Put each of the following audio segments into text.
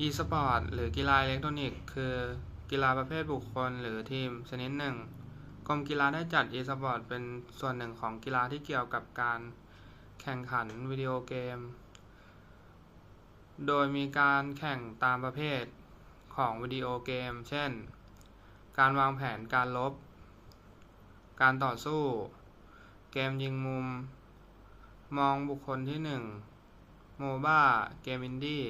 e-sport หรือกีฬาอิเล็กทรอนิกส์คือกีฬาประเภทบุคคลหรือทีมชนิดหนึ่ง กรมกีฬาได้จัด e-sport เป็นส่วนหนึ่งของกีฬาที่เกี่ยวกับการแข่งขันวิดีโอเกม โดยมีการแข่งตามประเภทของวิดีโอเกม เช่น การวางแผนการลบ การต่อสู้ เกมยิงมุม มองบุคคลที่หนึ่งโมบ้า เกมอินดี้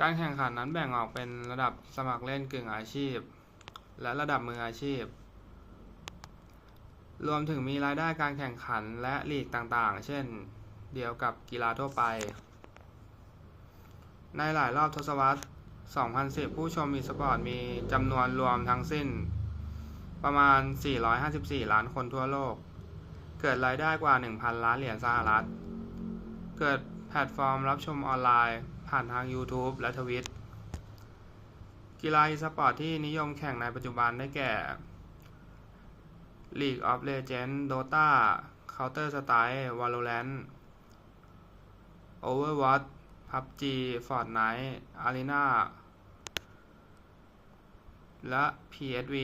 การแข่งขันนั้นแบ่งออกเป็นระดับสมัครเล่นกึ่งอาชีพ และระดับมืออาชีพ รวมถึงมีรายได้การแข่งขันและลีกต่างๆ เช่น เดียวกับกีฬาทั่วไป ในหลายรอบทศวรรษ 2010 ผู้ชมอีสปอร์ตมีจำนวนรวมทั้งสิ้น ประมาณ 454 ล้านคนทั่วโลก เกิดรายได้กว่า 1,000 ล้านเหรียญสหรัฐ เกิดแพลตฟอร์มรับชมออนไลน์ ผ่านทาง YouTube และทวิตกีฬาอีสปอร์ตที่นิยมแข่งในปัจจุบันได้แก่ League of Legends Dota Counter Strike Valorant Overwatch PUBG Fortnite Arena และ PSV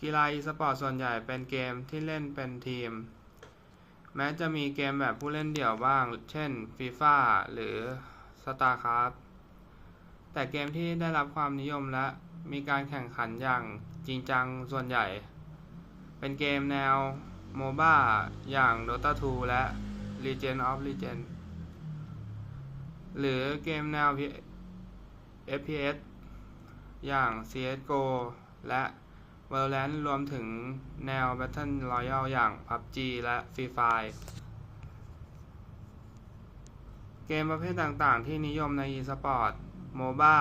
กีฬาอีสปอร์ตส่วนใหญ่เป็นเกมที่เล่นเป็นทีม แม้จะมีเกมแบบผู้เล่นเดี่ยวบ้าง เช่น FIFA หรือ StarCraft แต่เกมที่ได้รับความนิยมและมีการแข่งขันอย่างจริงจังส่วนใหญ่ เป็นเกมแนว MOBA อย่าง Dota 2 และ Legend of Legend หรือเกมแนว FPS อย่าง CSGO และ Valorant รวมถึงแนว Battle Royale อย่าง PUBG และ Free Fire เกมประเภทต่างๆ ที่นิยมใน eSport MOBA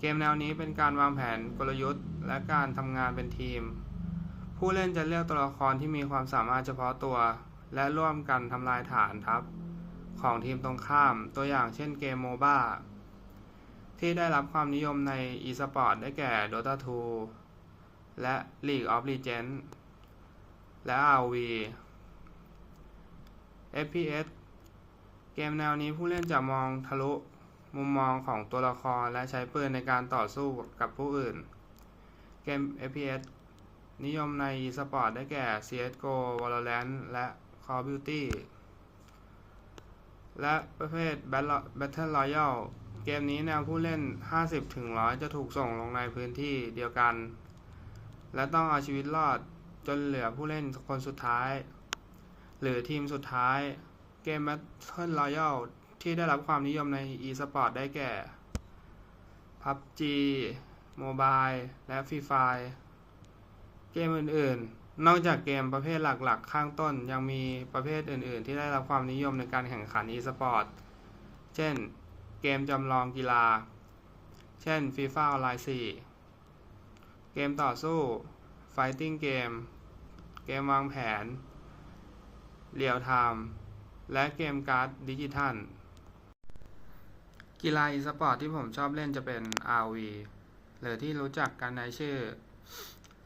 เกมแนวนี้เป็นการวางแผนกลยุทธ์ และการทำงานเป็นทีม ผู้เล่นจะเลือกตัวละครที่มีความสามารถเฉพาะตัว และร่วมกันทำลายฐานทัพ ของทีมตรงข้าม ตัวอย่างเช่นเกม MOBA ที่ได้รับความนิยมใน eSport ได้แก่ Dota 2 และ League of Legends และ Rv FPS เกมแนวนี้ผู้เล่นจะมองทะลุมุมมองของตัวละครและใช้ปืนในการต่อสู้กับผู้อื่น เกม FPS นิยมใน eSport ได้แก่ CSGO Valorant และ Call of Duty และประเภท Battle Royale เกมนี้แนวผู้เล่น 50-100 จะถูกส่งลงในพื้นที่เดียวกัน และต้องเอาชีวิตรอดจนเหลือผู้เล่นคนสุดท้าย หรือทีมสุดท้าย เกม Battle Royale ที่ได้รับความนิยมใน eSport ได้แก่ PUBG Mobile และ Free Fire เกมอื่นๆ นอกจากเกมประเภทหลักๆ ข้างต้นยังมีประเภทอื่นๆ ที่ได้รับความนิยมในการแข่งขัน eSport เช่น เกมจำลองกีฬา เช่น FIFA Online 4 เกมต่อสู้ Fighting Game เกมวางแผน Real Time และเกมการ์ดดิจิทัล กีฬา e-sport ที่ผมชอบเล่นจะเป็น RV หรือที่รู้จักกันในชื่อ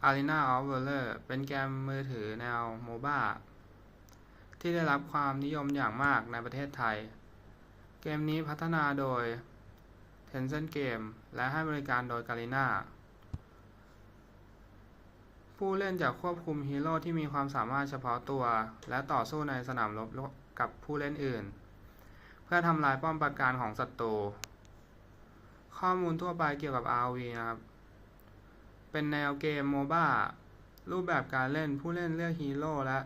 Arena of Valor เป็นเกมมือถือแนว MOBA ที่ได้รับความนิยมอย่างมากในประเทศไทย เกมนี้พัฒนาโดย Tencent Game และให้บริการโดย Garena ผู้เล่นจะควบคุมฮีโร่ที่มีความสามารถเฉพาะตัว และต่อสู้ในสนามรบกับผู้เล่นอื่น เพื่อทำลายป้อมปราการของศัตรู ข้อมูลทั่วไปเกี่ยวกับ RV นะครับ เป็นแนวเกม MOBA รูปแบบการเล่นผู้เล่นเลือกฮีโร่และ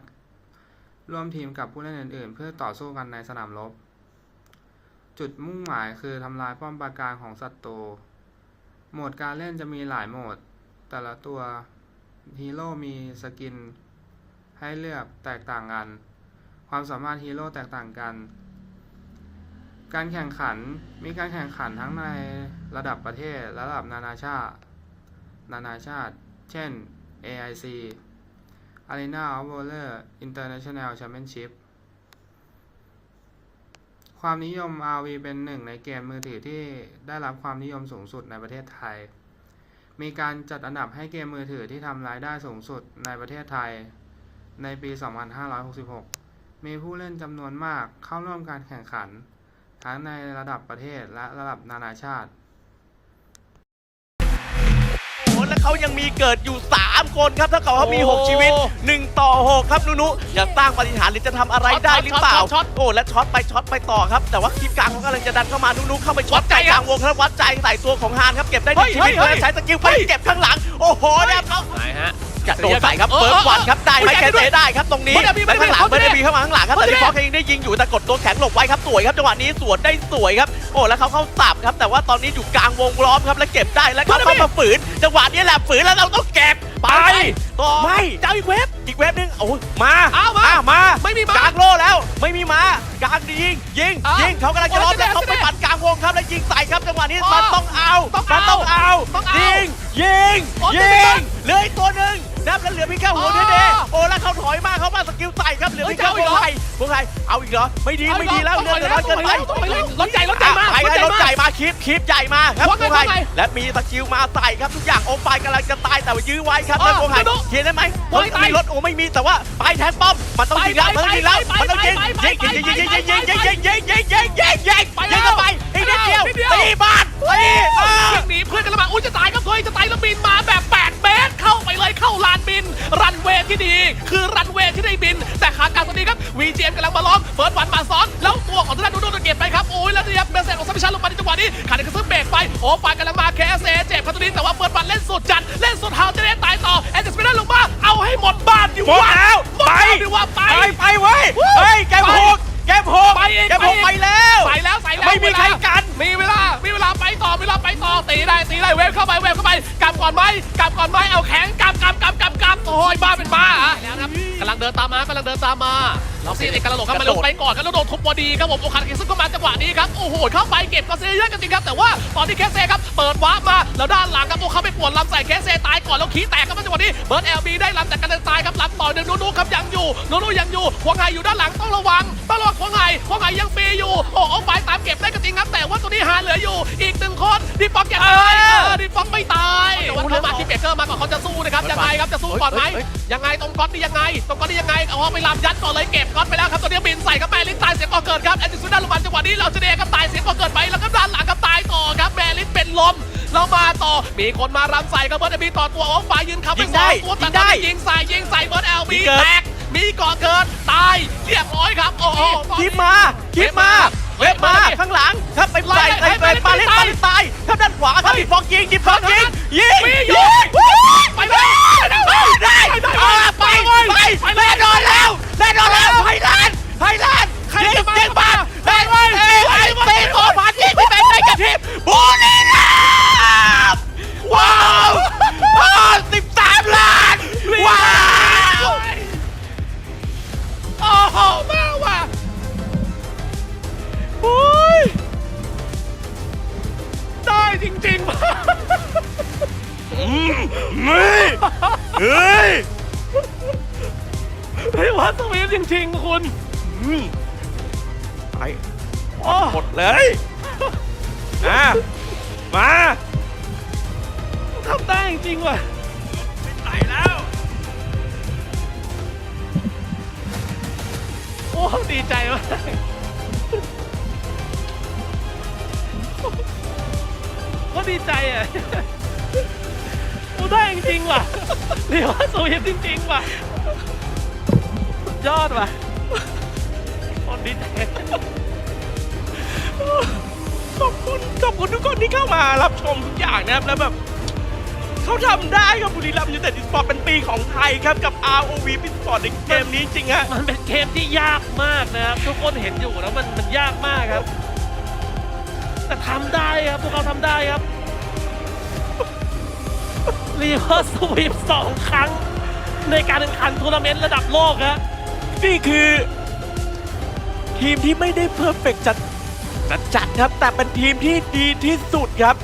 ร่วมทีมกับผู้เล่นอื่น ๆ เพื่อต่อสู้กันในสนามรบ จุดมุ่งหมายคือทำลายป้อมปราการของศัตรู โหมดการเล่นจะมีหลายโหมด แต่ละตัว ฮีโร่มีสกินให้เลือกแตกต่างกัน ความสามารถฮีโร่แตกต่างกัน การแข่งขันมีการแข่งขันทั้งในระดับประเทศระดับนานาชาติ นานาชาติ เช่น AIC Arena of Valor International Championship ความนิยม RV เป็นหนึ่งในเกมมือถือที่ได้รับความนิยมสูงสุดในประเทศไทย มีการจัดอันดับให้เกมมือถือที่ทำรายได้สูงสุดในประเทศไทย ในปี 2566 มีผู้เล่นจำนวนมากเข้าร่วมการแข่งขัน ทั้งในระดับประเทศและระดับนานาชาติ เขายังมีเกิดอยู่ 3 คนครับ ถ้าเขาเขามีโอ้6ชีวิต 1 ต่อ 6 ครับนุนุจะสร้างปาฏิหารย์หรือจะทำอะไรช็อตได้หรือเปล่าช็อตช็อตโอ้และช็อตไปช็อตไปต่อครับ แต่ว่าคลิปกลางเขากำลังจะดันเข้ามานุนุเข้าไปช็อตวัดใจใจกลางวงครับวัดใจใส่ตัวของฮานครับเก็บได้หนึ่งเฮ้ยชีวิตเฮ้ยแล้วใช้สกิลไปเฮ้ยเก็บข้างหลัง โอ้โหเนี่ยเขาไหนฮะกระโดดใส่ครับเออเฟิร์สวันครับได้ไหมเออแคสเซได้ครับตรงนี้เบอร์เดอร์บี้แล้วข้างหลังเบเบออร์ร์เดเดอร์บี้อร์บีเข้ามาข้างหลังครับ ได้ยิงอยู่แต่กดตัวแข็งหลบไว้ครับสวยครับจังหวะนี้สวนได้สวยครับโอ้แล้วเขาเข้าสับครับ แต่ว่าตอนนี้อยู่กลางวงล้อมครับแล้วเก็บได้แล้วเขาเบอร์เดอร์บี้เข้ามาฝืนจังหวะนี้แหละฝืนแล้วเราต้องเก็บไปต่อไม่เจ้าอีกเว็บอีกเว็บนึงโอ้ยมาเอามาอะมาไม่มีม้ากลางโล่แล้ว ไม่มีมากลางยิงยิงอะยิงเขากำลังจะล้อมโอ้ยแล้วเขาจะไปได้ปัดกลางวงครับแล้วยิงใส่ครับจังหวะนี้อ๋อมันต้องเอาต้องมันเอาต้องเอาต้องเอายิงยิงโอ้ยยิจะได้งเหลืออีกตัวหนึ่ง นับแล้วเหลือพี่แค่หัวอ๋อเด้ๆโอ้แล้วเขาถอยมาเขามาสกิลใส่ครับเหลือเฮ้ยพี่แค่จะหัเอาวอีกเหรอไทยพวกไทยเอาอีกเหรอไม่ดีไม่ดีแล้วต้องเลือดไปเหลือน้อยเกินไปต้องไปแล้วต้องไปแล้วรถใหญ่รถใหญ่มาไปรถให้ใหญ่รถมาใหญ่มาคลิปคลิปใหญ่มาครับว่าไงพวกไทยว่าไงและมีสกิลมาใส่ครับทุกอย่างโอปายกำลังจะตายแต่ว่ายื้อไว้ครับเออแล้วพวกไทยดูเขียนได้ไหมโอ้ยตายมีรถโอ้ไม่มีแต่ว่าไปแทงป้อมมันต้องยิงแล้วมันต้องยิงแล้วไปมันต้องยิงไปไปยิงไปยิงไปยิงยิงไปยิงยิงไปยิงยิงยิงยิงยิงยิงไปยิงเข้าไปอีกนิดเดียวนิดเดียวตีบ้านตีบ้านวิ่งหนีเพื่อนกันแล้วมาอุ้ยจะตายครับเฮ้ยจะตายแล้วบินมาแบบ8เมตร ที่ดี คือรันเวย์ที่ได้บิน แต่ขากลางตรงนี้ครับวีเจมกำลังมาล้อมเฟิร์สวันมาซ้อน แล้วตัวของทางด้านดูดูเก็บไปครับโอ้ยแล้วเนี่ยเบสเซตของซัมมิชันลงมาในจังหวะนี้ขาดกระซึ่งเบรกไปโอ้ฝ่ายกำลังมาแคสเซเจ็บครับตรงนี้แต่ว่าเฟิร์สวันเล่นสุดจัดเล่นสุดเฮาจะได้ตายต่อแอนเจสเปนลงมาเอาให้หมดบ้านดิหมดวะแล้วหมดไปแล้วดิว่าไปไปไปเว้ยวู้เฮ้ยแกมหก แกมหกไปอีกแกมหกไปไปอีก แล้วใส่แล้วใส่แล้วไม่มีใครกัน มีเวลา มีเวลาไปต่อมีเวลาไปต่อตีได้ตีได้เวฟเข้าไปเวฟเข้าไปกำก่อนไหมกำก่อนไหมเอาแข็งกำกำกำกำกำโอ้ยบ้าเป็นบ้าอะแล้วครับกำลังเดินตามมากำลังเดินตามมา เราซีเอกกำลังหลงครับมาลงไปก่อนครับแล้วโดนทุบพอดีครับผมโอคาร์เกซึ่งก็มาจังหวะนี้ครับโอ้โหเข้าไปเก็บกอเซเยอะกันจริงครับแต่ว่าตอนที่แคสเซ่ครับเปิดวาร์ปมาแล้วด้านหลังครับโอ้เขาไปปวดลำใส่แคสเซ่ตายก่อนแล้วขี้แตกครับจังหวะนี้เบิร์ดเอลบีได้ลำจากการตายครับลำต่อหนึ่งนูนูครับยังอยู่นูนูยังอยู่หัวไงอยู่ด้านหลังต้องระวังต้องระวังหัวไงหัวไงยังฟรีอยู่โอ้เอาไฟตามเก็บได้ก็จริงครับแต่ว่าตัวนี้หาเหลื ออยู่ อีกหนึ่งคนดิฟฟองยังตายเออเออดิฟฟองไม่ตายแต่ว่าเขามาที่เบเกอร์มาก่อนเขาจะสู้นะครับยังไงครับจะสู้ก่อนไหมเฮ้ยยังไงตรงก๊อตนี่ยังไงตรงก๊อตนี่ยังไงเอาไปลำยัดก่อนเลยเก็บก๊อตไปแล้วครับตัวนี้บินใส่ครับแมลิสตายเสียงก่อเกิดครับแอนติสุดด้านลงมาจังหวะนี้เราจะเดครับตายเสียงก่อเกิดไปแล้วก็ด้านหลังครับตายต่อครับแมลิสเป็นลมเรามาต่อ มีคนมารำใส่ครับเบิร์ดมีต่อตัวโอ้ฝ่ายยืนขับไปยิงสได้องตัวยิแต่งตได้อนนี้ยิงใส่ยิงใส่เบิร์ดแอลมีมีเกิดแตกมีก่อเกิดตายเรียบร้อยครับโอ้โหคลิปมาคลิปมา เว็บมาข้างหลังครับไปใส่ใส่ไปปาเลสปาเลสตายครับด้านขวาครับดิฟองยิงดิฟองยิงยิงมีอยิยู่งไปเลยได้ เฮ้ยเฮ้ยเฮ้ยวัดสวีทจริงๆคุณไปโอ้หมดเลยอะมาทำได้จริงๆว่ะไหนแล้ว โอ้ ดีใจมาก ดีใจอะโอ้ได้จริงๆว่ะเรียกว่าสวีทจริงๆว่ะสุดยอดว่ะโอ้ดีใจขอบคุณขอบคุณทุกคนที่เข้ามารับชมทุกอย่างนะครับแล้วแบบเขาทำได้ครับบุรีรัมย์ยูไนเต็ดสปอร์ตเป็นปีของไทยครับกับ ROV พิสปอร์ตในเกมนี้จริงฮะมันเป็นเกมที่ยากมากนะครับทุกคนเห็นอยู่แล้วมันมันยากมากครับ แต่ทำได้ครับพวกเขาทำได้ครับ รีเวอร์สวีปสองครั้ง ในการแข่งขันทัวร์นาเมนต์ระดับโลกครับนี่คือ ทีมที่ไม่ได้เพอร์เฟกจัดจัดครับ แต่เป็นทีมที่ดีที่สุดครับ